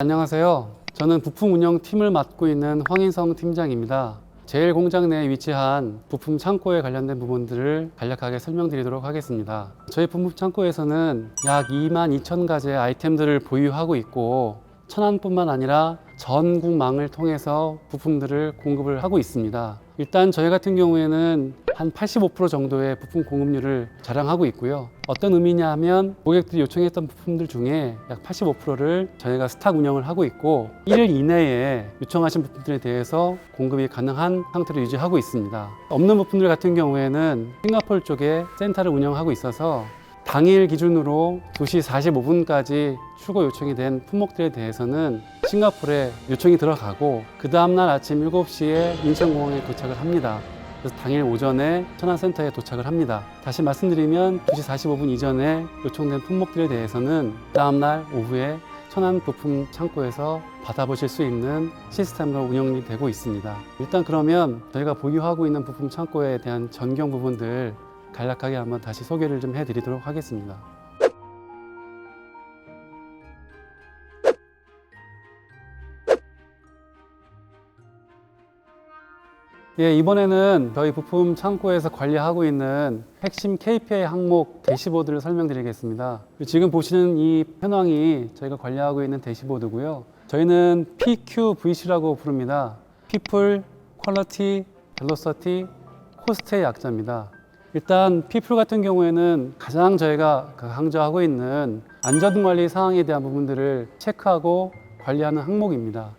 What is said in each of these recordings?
안녕하세요. 저는 부품 운영 팀을 맡고 있는 황인성 팀장입니다. 제일 공장 내에 위치한 부품 창고에 관련된 부분들을 간략하게 설명드리도록 하겠습니다. 저희 부품 창고에서는 약 2만 2천 가지의 아이템들을 보유하고 있고 천안뿐만 아니라 전국망을 통해서 부품들을 공급을 하고 있습니다. 일단 저희 같은 경우에는 한 85% 정도의 부품 공급률을 자랑하고 있고요. 어떤 의미냐 하면 고객들이 요청했던 부품들 중에 약 85%를 저희가 스탁 운영을 하고 있고 1일 이내에 요청하신 부품들에 대해서 공급이 가능한 상태로 유지하고 있습니다. 없는 부품들 같은 경우에는 싱가포르 쪽에 센터를 운영하고 있어서 당일 기준으로 2시 45분까지 출고 요청이 된 품목들에 대해서는 싱가포르에 요청이 들어가고 그 다음날 아침 7시에 인천공항에 도착을 합니다. 그래서 당일 오전에 천안센터에 도착을 합니다. 다시 말씀드리면 2시 45분 이전에 요청된 품목들에 대해서는 다음날 오후에 천안 부품 창고에서 받아보실 수 있는 시스템으로 운영이 되고 있습니다. 일단 그러면 저희가 보유하고 있는 부품 창고에 대한 전경 부분들 간략하게 한번 다시 소개를 좀 해드리도록 하겠습니다. 예, 이번에는 저희 부품 창고에서 관리하고 있는 핵심 KPI 항목 대시보드를 설명드리겠습니다. 지금 보시는 이 현황이 저희가 관리하고 있는 대시보드고요. 저희는 PQVC라고 부릅니다. People, Quality, Velocity, 코스트의 약자입니다. 일단 피플 같은 경우에는 가장 저희가 그 강조하고 있는 안전관리 사항에 대한 부분들을 체크하고 관리하는 항목입니다.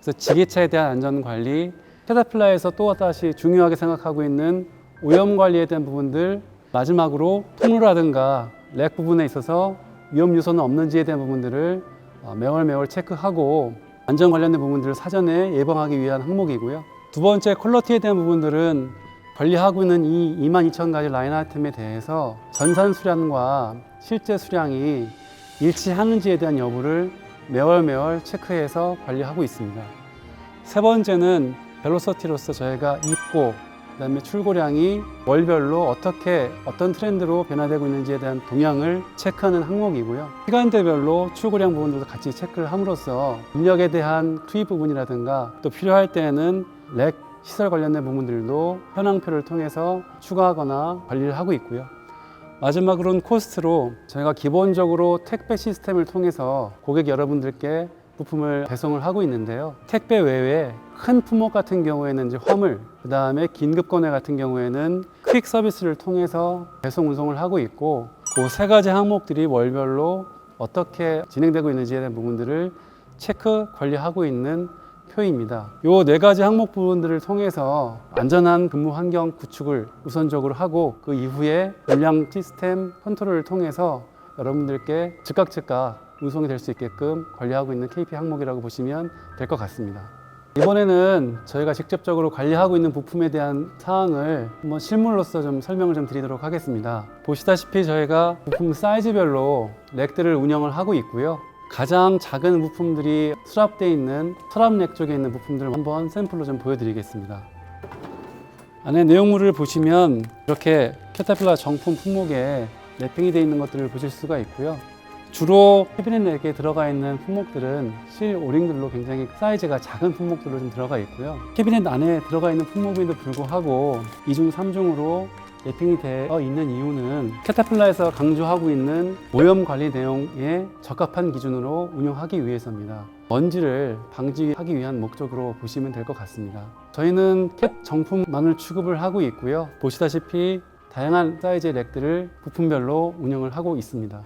그래서 지게차에 대한 안전관리, 캐터필라에서 또 다시 중요하게 생각하고 있는 오염 관리에 대한 부분들, 마지막으로 통로라든가 렉 부분에 있어서 위험 요소는 없는지에 대한 부분들을 어, 매월 매월 체크하고 안전 관련된 부분들을 사전에 예방하기 위한 항목이고요. 두 번째 퀄러티에 대한 부분들은 관리하고 있는 이 22,000가지 라인 아이템에 대해서 전산 수량과 실제 수량이 일치하는지에 대한 여부를 매월 매월 체크해서 관리하고 있습니다. 세 번째는 벨로서티로서 저희가 입고 그다음에 출고량이 월별로 어떻게 어떤 트렌드로 변화되고 있는지에 대한 동향을 체크하는 항목이고요. 시간대별로 출고량 부분들도 같이 체크를 함으로써 인력에 대한 투입 부분이라든가 또 필요할 때에는 렉 시설 관련된 부분들도 현황표를 통해서 추가하거나 관리를 하고 있고요. 마지막으로는 코스트로 저희가 기본적으로 택배 시스템을 통해서 고객 여러분들께 부품을 배송을 하고 있는데요. 택배 외에 큰 품목 같은 경우에는 이제 화물, 그 다음에 긴급 건회 같은 경우에는 퀵 서비스를 통해서 배송 운송을 하고 있고 그 세 가지 항목들이 월별로 어떻게 진행되고 있는지에 대한 부분들을 체크 관리하고 있는 표입니다. 요네 가지 항목 부분들을 통해서 안전한 근무 환경 구축을 우선적으로 하고 그 이후에 물량 시스템 컨트롤을 통해서 여러분들께 즉각 즉각 운송이 될 수 있게끔 관리하고 있는 KPI 항목이라고 보시면 될 것 같습니다. 이번에는 저희가 직접적으로 관리하고 있는 부품에 대한 사항을 한번 실물로서 좀 설명을 좀 드리도록 하겠습니다. 보시다시피 저희가 부품 사이즈별로 렉들을 운영을 하고 있고요. 가장 작은 부품들이 수납되어 있는 서랍렉 쪽에 있는 부품들을 한번 샘플로 좀 보여드리겠습니다. 안에 내용물을 보시면 이렇게 캐터필라 정품 품목에 랩핑이 되어 있는 것들을 보실 수가 있고요. 주로 캐비넷 렉에 들어가 있는 품목들은 실 오링들로 굉장히 사이즈가 작은 품목들로 좀 들어가 있고요. 캐비넷 안에 들어가 있는 품목임에도 불구하고 2중, 3중으로 랩핑이 되어 있는 이유는 캐터필라에서 강조하고 있는 오염 관리 내용에 적합한 기준으로 운영하기 위해서입니다. 먼지를 방지하기 위한 목적으로 보시면 될 것 같습니다. 저희는 캡 정품만을 취급을 하고 있고요. 보시다시피 다양한 사이즈의 렉들을 부품별로 운영을 하고 있습니다.